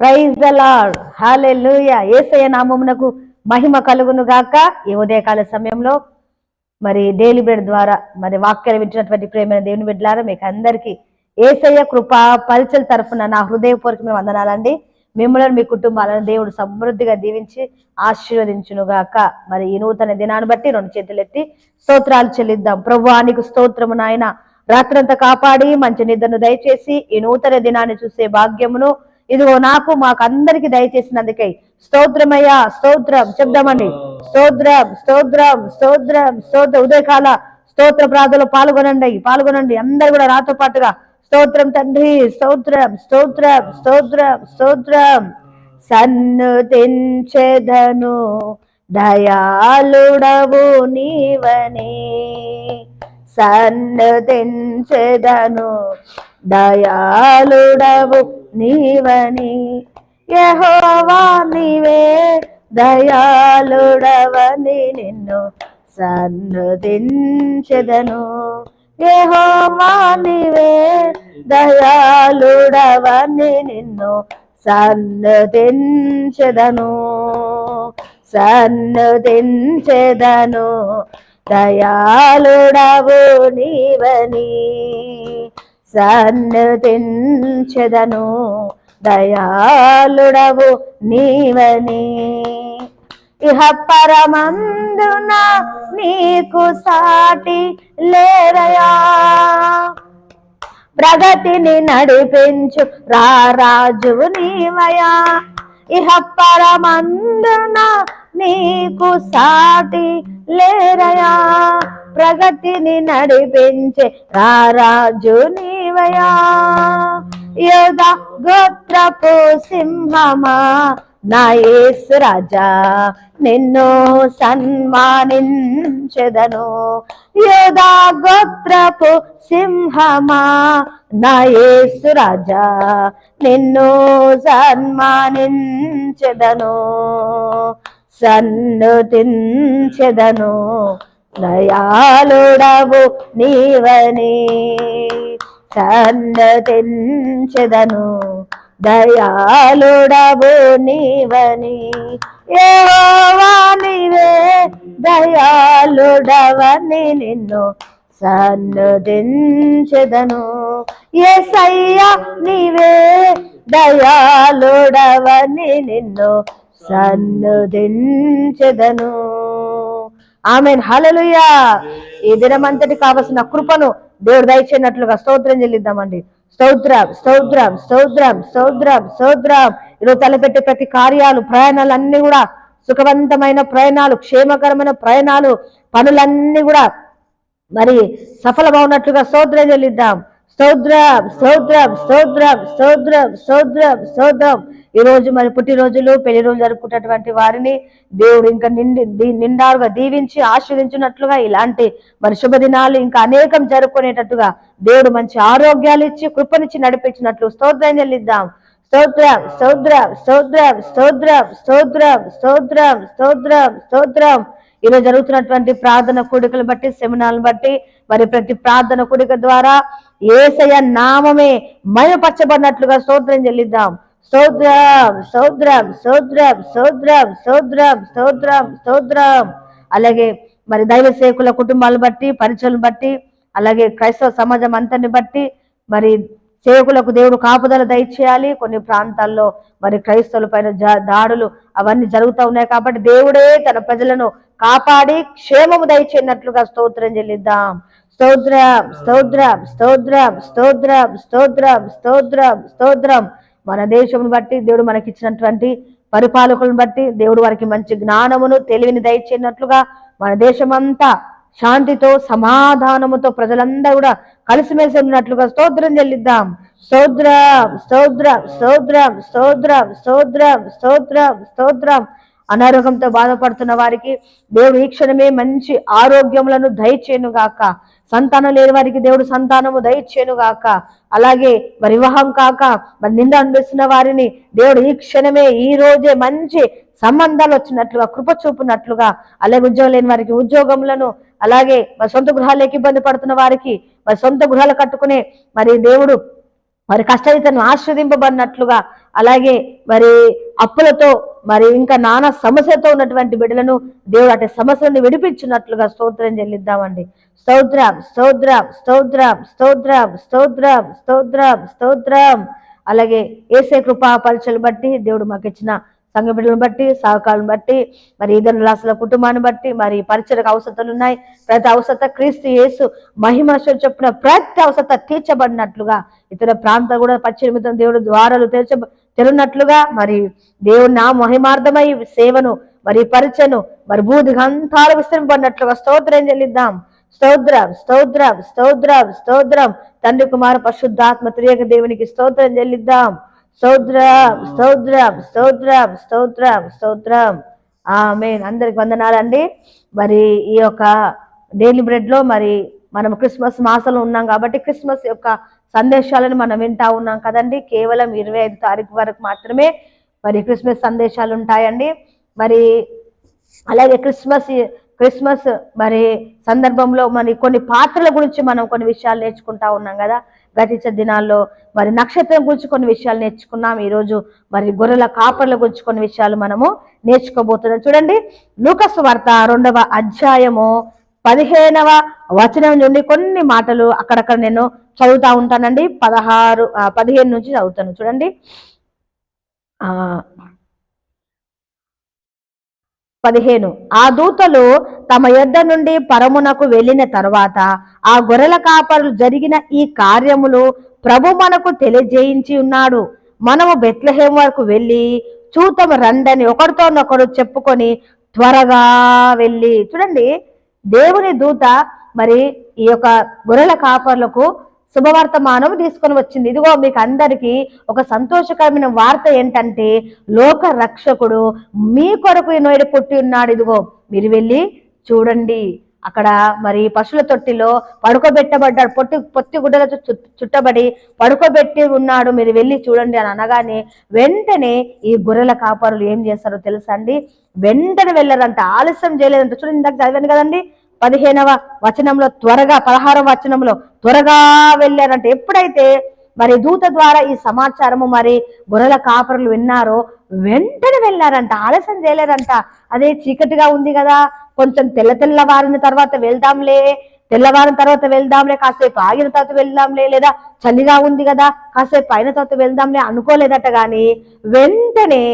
Praise the lord hallelujah ఏసయ నామమునకు మహిమ కలుగును గాక. ఈ ఉదయకాల సమయంలో మరి డైలీ బ్రెడ్ ద్వారా మరి వాక్యాలు వింటున్నటువంటి ప్రేమైన దేవుని బిడ్డలారా మీకు అందరికీ ఏసయ్య కృపా పరిచల తరఫున నా హృదయపూర్వకమైన వందనాలండి. మిమ్మల్ని మీ కుటుంబాలను దేవుడు సమృద్ధిగా దీవించి ఆశీర్వదించును గాక. మరి ఈ నూతన దినాన్ని బట్టి రెండు చేతులు ఎత్తి స్తోత్రాలు చెల్లిద్దాం. ప్రభువానికి స్తోత్రము నాయన. రాత్రంతా కాపాడి మంచి నిద్రను దయచేసి ఈ నూతన దినాన్ని చూసే భాగ్యమును ఇదిగో నాకు మాకు అందరికి దయచేసినందుకై స్తోత్రమయ్యా స్తోత్రం చెప్దామండి. స్తోత్రం స్తోత్రం స్తోత్రం స్తోత్ర ఉదయకాల స్తోత్ర ప్రార్థనలో పాల్గొనండి పాల్గొనండి. అందరు కూడా నాతో పాటుగా స్తోత్రం తండ్రి స్తోత్రం స్తోత్రం స్తోత్రం స్తోత్రం. సన్నుతించెదను దయాళుడవు నీవనే. సన్నదించెదను. దయాళుడవు నీవని యహోవా నీవే దయాళుడవని నిన్ను సన్నదించెదను. యహోవా నీవే దయాళుడవని నిన్ను సన్నదించెదను. సన్నదించెదను. దయాళుడవు నీవని సన్నుతించెదను దయాళుడవు నీవని ఇహ పరమందున నీకు సాటి లేరయా ప్రగతిని నడిపించు రారాజువు నీవయా. ఇహ పరమందున నీకు సాటి లేరయా? ప్రగతిని నడిపించే రారాజు నీవయా? యోధ గోత్రపు సింహమా? నాయస్ రాజా నిన్ను సన్మానించెదను. యోధా గోత్రపు సింహమా? నాయస్ రాజా నిన్ను సన్మానించెదను. సన్నుతించెదను దయాలుడవు నీవని. సన్నతించెదను దయాలుడవు నీవని. ఏవే దయాలుడవని నిన్ను సన్నుతించెదను ఏ సయ్యా నీవే దయాలుడవని నిన్ను సన్నదించెదను. ఆమె హలలుయా ఈ దినమంతటి కావలసిన కృపను దేవుడు దయచేయనట్లుగా స్తోత్రం చెల్లిద్దామండి. స్తోత్రం స్తోత్రం స్తోత్రం స్తోత్రం స్తోత్రం. ఈరోజు తలపెట్టే ప్రతి కార్యాలు ప్రయాణాలు అన్ని కూడా సుఖవంతమైన ప్రయాణాలు క్షేమకరమైన ప్రయాణాలు పనులన్నీ కూడా మరి సఫలమవునట్లుగా స్తోత్రం చెల్లిద్దాం. స్తోత్రం స్తోత్రం స్తోత్రం స్తోత్రం స్తోత్రం స్తోత్రం ఈ రోజు మరి పుట్టినరోజులు పెళ్ళి రోజులు జరుపుకున్నటువంటి వారిని దేవుడు ఇంకా నిండి నిండారుగా దీవించి ఆశీర్వించినట్లుగా ఇలాంటి మరి శుభదినాలు ఇంకా అనేకం జరుపుకునేటట్టుగా దేవుడు మంచి ఆరోగ్యాలు ఇచ్చి కృపనిచ్చి నడిపించినట్లు స్తోత్రం చెల్లిద్దాం స్తోత్రం స్తోత్రం స్తోత్రం స్తోత్రం స్తోత్రం స్తోత్రం స్తోత్రం స్తోత్రం ఈరోజు జరుగుతున్నటువంటి ప్రార్థన కూడికలు బట్టి సెమినార్లు బట్టి మరి ప్రతి ప్రార్థన కూడిక ద్వారా ఏసయ నామమే మయపరచబడినట్లుగా స్తోత్రం చెల్లిద్దాం. స్తోత్రం స్తోత్రం స్తోత్రం స్తోత్రం స్తోత్రం స్తోత్రం స్తోత్రం. అలాగే మరి దైవ సేకుల కుటుంబాలు బట్టి పరిచయం బట్టి అలాగే క్రైస్తవ సమాజం అంతని బట్టి మరి సేవకులకు దేవుడు కాపుదల దయచేయాలి. కొన్ని ప్రాంతాల్లో మరి క్రైస్తవుల పైన దాడులు అవన్నీ జరుగుతూ ఉన్నాయి కాబట్టి దేవుడే తన ప్రజలను కాపాడి క్షేమము దయచేయనట్లుగా స్తోత్రం చెల్లిద్దాం. స్తోత్రం స్తోత్రం స్తోత్రం స్తోత్రం స్తోత్రం స్తోత్రం స్తోత్రం. మన దేశమును బట్టి దేవుడు మనకి ఇచ్చినటువంటి పరిపాలకులను బట్టి దేవుడు వారికి మంచి జ్ఞానమును తెలివిని దయచేయనట్లుగా మన దేశమంతా శాంతితో సమాధానముతో ప్రజలందరూ కూడా కలిసిమెలిసి ఉన్నట్లుగా స్తోత్రం చెల్లిద్దాం. స్తోత్రం స్తోత్రం స్తోత్రం స్తోత్రం స్తోత్రం స్తోత్రం స్తోత్రం. అనారోగ్యంతో బాధపడుతున్న వారికి దేవుడు ఈ క్షణమే మంచి ఆరోగ్యములను దయచేను గాక. సంతానం లేని వారికి దేవుడు సంతానము దయచేను గాక. అలాగే మరి వివాహం కాక మరి నింద అనిపిస్తున్న వారిని దేవుడు ఈ క్షణమే ఈ రోజే మంచి సంబంధాలు వచ్చినట్లుగా కృప చూపునట్లుగా అలాగే ఉద్యోగం లేని వారికి ఉద్యోగములను అలాగే మరి సొంత గృహాలకు ఇబ్బంది పడుతున్న వారికి మరి సొంత గృహాలు కట్టుకునే మరి దేవుడు మరి కష్టరితను ఆశ్రదింపబడినట్లుగా అలాగే మరి అప్పులతో మరి ఇంకా నానా సమస్యతో ఉన్నటువంటి బిడ్డలను దేవుడు అటు సమస్యలను విడిపించినట్లుగా స్తోత్రం చెల్లిద్దామండి. స్తోత్రం స్తోత్రం స్తోత్రం స్తోత్రం స్తోత్రం స్తోత్రం స్తోత్రం. అలాగే ఏసే కృపా పరీక్షలు బట్టి దేవుడు మాకు ఇచ్చిన సంఘ బిడ్డలను బట్టి సహకారం బట్టి మరి ఇద్దరు రాసుల కుటుంబాన్ని బట్టి మరి పరిచయకు అవసరాలు ఉన్నాయి. ప్రతి అవసరత క్రీస్తు యేసు మహిమ చెప్పిన ప్రతి అవసరత తీర్చబడినట్లుగా ఇతర ప్రాంతం కూడా పశ్చిమితం దేవుడు ద్వారాలు తెరచ తెరున్నట్లుగా మరి దేవుడు నా మహిమార్థమై సేవను మరి పరిచయను మరి బూధిగంతాలు విస్తరింపడినట్లుగా స్తోత్రం చెల్లిద్దాం. స్తోత్రం స్తోత్రం స్తోత్రం స్తోత్రం. తండ్రి కుమార పరిశుద్ధాత్మ త్రియక దేవునికి స్తోత్రం చెల్లిద్దాం. స్తోత్రం స్తోత్రం స్తోత్రం స్తోత్రం స్తోత్రం. మెయిన్ అందరికి వందనాలండి. మరి ఈ యొక్క డైలీ బ్రెడ్లో మరి మనం క్రిస్మస్ మాసంలో ఉన్నాం కాబట్టి క్రిస్మస్ యొక్క సందేశాలను మనం వింటా ఉన్నాం కదండి. కేవలం ఇరవై ఐదు తారీఖు వరకు మాత్రమే మరి క్రిస్మస్ సందేశాలు ఉంటాయండి. మరి అలాగే క్రిస్మస్ క్రిస్మస్ మరి సందర్భంలో మరి కొన్ని పాత్రల గురించి మనం కొన్ని విషయాలు నేర్చుకుంటా ఉన్నాం కదా. గతించే దినాల్లో మరి నక్షత్రం గురించి కొన్ని విషయాలు నేర్చుకున్నాం. ఈరోజు మరి గొర్రెల కాపర్ల గురించి కొన్ని విషయాలు మనము నేర్చుకోబోతున్నాం. చూడండి లూకస్ వార్త రెండవ అధ్యాయము పదిహేనవ వచనం నుండి కొన్ని మాటలు అక్కడక్కడ నేను చదువుతా ఉంటానండి. పదహారు పదిహేను నుంచి చదువుతాను. చూడండి ఆ పదిహేను. ఆ దూతలు తమ యొద్ద నుండి పరమునకు వెళ్ళిన తర్వాత ఆ గొర్రెల కాపరులు జరిగిన ఈ కార్యములు ప్రభు మనకు తెలియజేయించి ఉన్నాడు. మనము బెత్లహేం వరకు వెళ్ళి చూతము రండని ఒకరితోనొకరు చెప్పుకొని త్వరగా వెళ్ళి చూడండి దేవుని దూత మరి ఈ యొక్క గొర్రెల కాపర్లకు శుభవార్త శుభవర్తమానం తీసుకొని వచ్చింది. ఇదిగో మీకు అందరికీ ఒక సంతోషకరమైన వార్త ఏంటంటే లోక రక్షకుడు మీ కొరకు నోయడు పుట్టి ఉన్నాడు. ఇదిగో మీరు వెళ్ళి చూడండి. అక్కడ మరి పశువుల తొట్టిలో పడుకోబెట్టబడ్డాడు. పొట్టి పొత్తి గుడ్డలతో చుట్టబడి పడుకోబెట్టి ఉన్నాడు. మీరు వెళ్ళి చూడండి అని అనగానే వెంటనే ఈ గొర్రెల కాపరులు ఏం చేస్తారో తెలుసా అండి? వెంటనే వెళ్ళారంట. ఆలస్యం చేయలేదంట. చూడండి ఇందాక చదివాను కదండి. పదిహేనవ వచనంలో త్వరగా పదహారవ వచనంలో త్వరగా వెళ్ళారంట ఎప్పుడైతే మరి దూత ద్వారా ఈ సమాచారము మరి గొర్రెల కాపరులు విన్నారో వెంటనే వెళ్ళారంట ఆలస్యం చేయలేరంట అదే చీకటిగా ఉంది కదా కొంచెం తెల్ల తెల్లవారిన తర్వాత వెళ్దాంలే తెల్లవారిన తర్వాత వెళ్దాంలే కాసేపు ఆగిన తర్వాత వెళ్దాంలే లేదా చలిగా ఉంది కదా కాసేపు అయిన తర్వాత వెళ్దాంలే అనుకోలేదట కానీ వెంటనే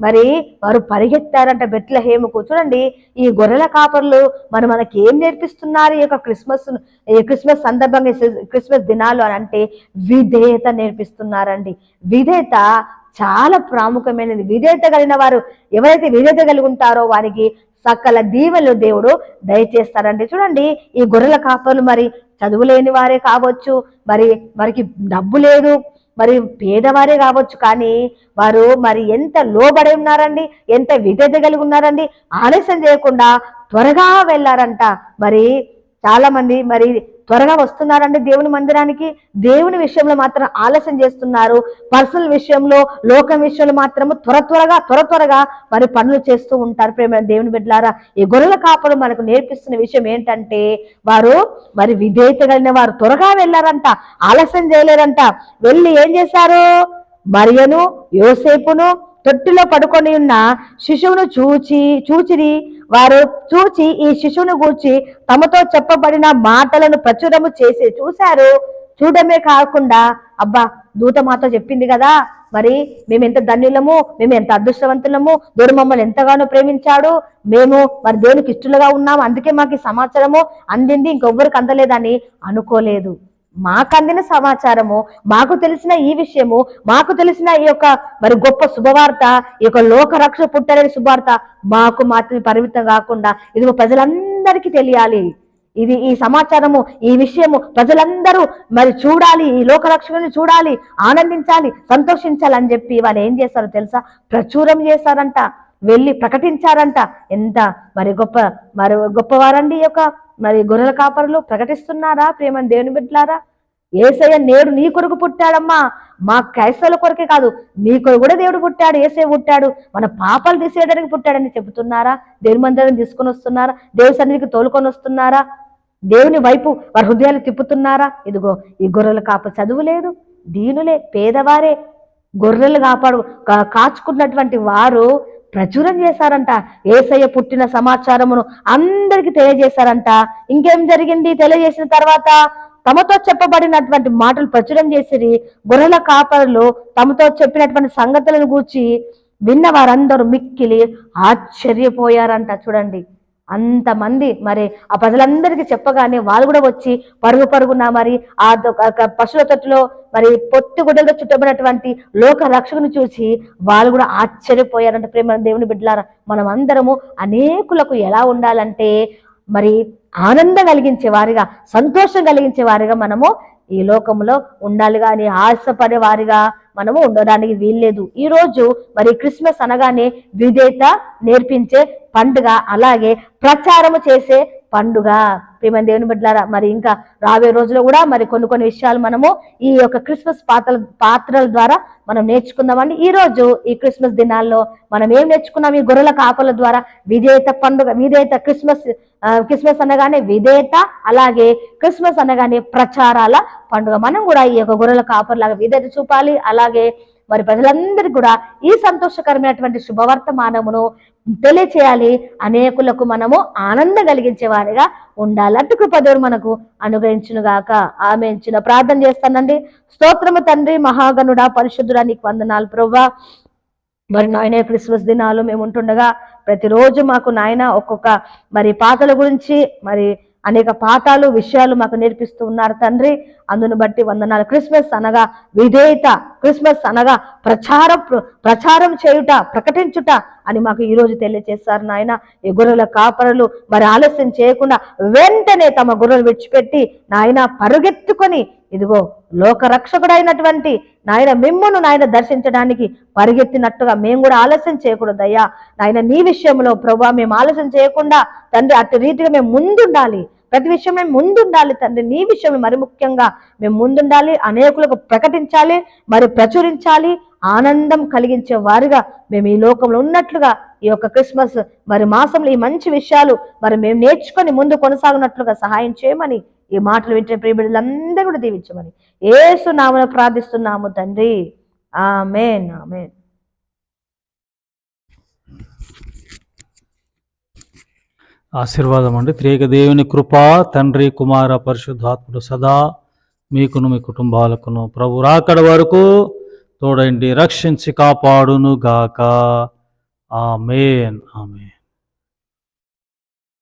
మరి వారు పరిగెత్తారంట బెట్ల హేమకు చూడండి ఈ గొర్రెల కాపర్లు మరి మనకి ఏం నేర్పిస్తున్నారు ఈ యొక్క క్రిస్మస్ ఈ క్రిస్మస్ సందర్భంగా క్రిస్మస్ దినాలు అని అంటే విధేయత నేర్పిస్తున్నారండి. విధేయత చాలా ప్రాముఖ్యమైనది. విధేయత కలిగిన వారు ఎవరైతే విధేయత కలిగి ఉంటారో వారికి సకల దీవెలు దేవుడు దయచేస్తారండి చూడండి ఈ గొర్రెల కాపర్లు మరి చదువులేని వారే కావచ్చు మరి వారికి డబ్బు లేదు మరి పేదవారే కావచ్చు కానీ వారు మరి ఎంత లోబడి ఉన్నారండి ఎంత విధేత కలిగి ఉన్నారండి ఆలస్యం చేయకుండా త్వరగా వెళ్ళారంట. మరి చాలా మంది మరి త్వరగా వస్తున్నారండి దేవుని మందిరానికి. దేవుని విషయంలో మాత్రం ఆలస్యం చేస్తున్నారు. పర్సనల్ విషయంలో లోకం విషయంలో మాత్రము త్వర త్వరగా త్వర త్వరగా మరి పనులు చేస్తూ ఉంటారు. ప్రేమ దేవుని బిడ్డలారా ఈ గొర్రెల కాపలు మనకు నేర్పిస్తున్న విషయం ఏంటంటే వారు మరి విధేయత కలిగిన వారు త్వరగా వెళ్ళారంట ఆలస్యం చేయలేరంట. వెళ్ళి ఏం చేశారు? మరియను యోసేపును తొట్టిలో పడుకొని ఉన్న శిశువును చూచి చూచిరి వారు చూచి ఈ శిశువును గూర్చి తమతో చెప్పబడిన మాటలను ప్రచురము చేసి చూశారు. చూడమే కాకుండా అబ్బా దూత మాతో చెప్పింది కదా మరి మేము ఎంత ధన్యులము మేము ఎంత అదృష్టవంతులము దేవుడు మమ్మల్ని ఎంతగానో ప్రేమించాడు మేము మరి దేవునికి ఇష్టలుగా ఉన్నాము అందుకే మాకు సమాచారము అందింది ఇంకొవ్వరికి అందలేదని అనుకోలేదు. మాకు అందిన సమాచారము మాకు తెలిసిన ఈ విషయము మాకు తెలిసిన ఈ యొక్క మరి గొప్ప శుభవార్త ఈ యొక్క లోకరక్ష పుట్టలేని శుభవార్త మాకు మాత్రమే పరిమితం కాకుండా ఇది ప్రజలందరికీ తెలియాలి. ఇది ఈ సమాచారము ఈ విషయము ప్రజలందరూ మరి చూడాలి ఈ లోకరక్షకుని చూడాలి ఆనందించాలి సంతోషించాలి అని చెప్పి వాళ్ళు ఏం చేస్తారో తెలుసా? ప్రచురం చేశారంట వెళ్ళి ప్రకటించారంట. ఎంత మరి గొప్ప మరి గొప్పవారండి ఈ యొక్క మరి గొర్రెల కాపరులు ప్రకటిస్తున్నారా? ప్రేమని దేవుని బిడ్డలారా? ఏసయ్య నేడు నీ కొరకు పుట్టాడమ్మా. మా క్రైస్తవుల కొరకే కాదు మీ కొరకు కూడా దేవుడు పుట్టాడు ఏసే పుట్టాడు. మన పాపాలు తీసేయడానికి పుట్టాడని చెబుతున్నారా? దేవుని మందిరం తీసుకొని వస్తున్నారా? దేవుని సన్నిధికి తోలుకొని వస్తున్నారా? దేవుని వైపు వారి హృదయాలు తిప్పుతున్నారా? ఇదిగో ఈ గొర్రెల కాప చదువు లేదు దీనులే పేదవారే. గొర్రెలు కాపాడు కా- కాచుకున్నటువంటి వారు ప్రచురం చేశారంట. ఏసయ్య పుట్టిన సమాచారమును అందరికి తెలియజేశారంట. ఇంకేం జరిగింది? తెలియజేసిన తర్వాత తమతో చెప్పబడినటువంటి మాటలు ప్రచురం చేసిరి. గొర్రెల కాపరులు తమతో చెప్పినటువంటి సంగతులను గూర్చి విన్న వారందరూ మిక్కిలి ఆశ్చర్యపోయారంట. చూడండి. అంతమంది మరి ఆ ప్రజలందరికీ చెప్పగానే వాళ్ళు కూడా వచ్చి పరుగు పరుగున మరి ఆ పశువుల తొట్టులో మరి పొత్తి గుడ్డలతో చుట్టబడినటువంటి లోక రక్షకుని చూసి వాళ్ళు కూడా ఆశ్చర్యపోయారంట. ప్రేమ దేవుని బిడ్డలారా మనం అందరము అనేకులకు ఎలా ఉండాలంటే మరి ఆనందం కలిగించే వారిగా సంతోషం కలిగించే వారిగా మనము ఈ లోకంలో ఉండాలి కానీ ఆశపడే వారిగా మనము ఉండడానికి వీల్లేదు. ఈ రోజు మరి క్రిస్మస్ అనగానే విధేత నేర్పించే పండుగ అలాగే ప్రచారము చేసే పండుగ. ప్రేమ దేవుని బిడ్డలారా మరి ఇంకా రాబోయే రోజుల్లో కూడా మరి కొన్ని కొన్ని విషయాలు మనము ఈ యొక్క క్రిస్మస్ పాత్రల పాత్రల ద్వారా మనం నేర్చుకుందామండి. ఈ రోజు ఈ క్రిస్మస్ దినాల్లో మనం ఏం నేర్చుకున్నాం? ఈ గొర్రెల కాపల ద్వారా విధేయత పండుగ విధేయత క్రిస్మస్ క్రిస్మస్ అనగానే విధేయత అలాగే క్రిస్మస్ అనగానే ప్రచారాల పండుగ. మనం కూడా ఈ యొక్క గొర్రెల కాపర్లాగా విధేయత చూపాలి అలాగే మరి ప్రజలందరికీ కూడా ఈ సంతోషకరమైనటువంటి శుభవర్తమానమును తెలియచేయాలి. అనేకులకు మనము ఆనందం కలిగించే వారిగా ఉండాలి అటు కృపదేవుడు మనకు అనుగ్రహించునుగాక. ఆమె ఇచ్చిన ప్రార్థన చేస్తానండి. స్తోత్రము తండ్రి మహాగనుడ పరిశుద్ధుడా నీకు వందనాలు ప్రభా మరి నాయన క్రిస్మస్ దినాలు మేము ఉంటుండగా ప్రతిరోజు మాకు నాయన ఒక్కొక్క మరి పాటల గురించి మరి అనేక పాఠాలు విషయాలు మాకు నేర్పిస్తూ ఉన్నారు తండ్రి. అందును బట్టి వందనాలు. క్రిస్మస్ అనగా విధేయత. క్రిస్మస్ అనగా ప్రచారం ప్రచారం చేయుట ప్రకటించుట అని మాకు ఈరోజు రోజు తెలియజేస్తారు నాయన. ఈ గొర్రెల కాపరులు మరి ఆలస్యం చేయకుండా వెంటనే తమ గొర్రెలు విడిచిపెట్టి నాయన పరుగెత్తుకొని ఇదిగో లోక రక్షకుడైనటువంటి నాయన మిమ్మును నాయన దర్శించడానికి పరిగెత్తినట్టుగా మేము కూడా ఆలస్యం చేయకూడదయ్యా. నాయన నీ విషయంలో ప్రభా మేము ఆలస్యం చేయకుండా తండ్రి అటు రీతిగా మేము ముందుండాలి. ప్రతి విషయం మేము ముందుండాలి తండ్రి. నీ విషయం మరి ముఖ్యంగా మేము ముందుండాలి అనేకులకు ప్రకటించాలి మరి ప్రచురించాలి ఆనందం కలిగించే వారిగా మేము ఈ లోకంలో ఉన్నట్లుగా ఈ యొక్క క్రిస్మస్ మరి మాసంలో ఈ మంచి విషయాలు మరి మేము నేర్చుకొని ముందు కొనసాగినట్లుగా సహాయం చేయమని ఈ మాటలు వింటే ప్రియబిడ్డలందరూ కూడా దీవించమని. ఏసు నామను ప్రార్థిస్తున్నాము తండ్రి. Amen amen. ఆశీర్వాదం అండి. త్రేక దేవుని కృప తండ్రి కుమార పరిశుద్ధాత్ముడు సదా మీకును మీ కుటుంబాలకును. ప్రభు రాకడ వరకు తోడండి రక్షించి కాపాడును గాక. ఆమెన్. ఆమెన్.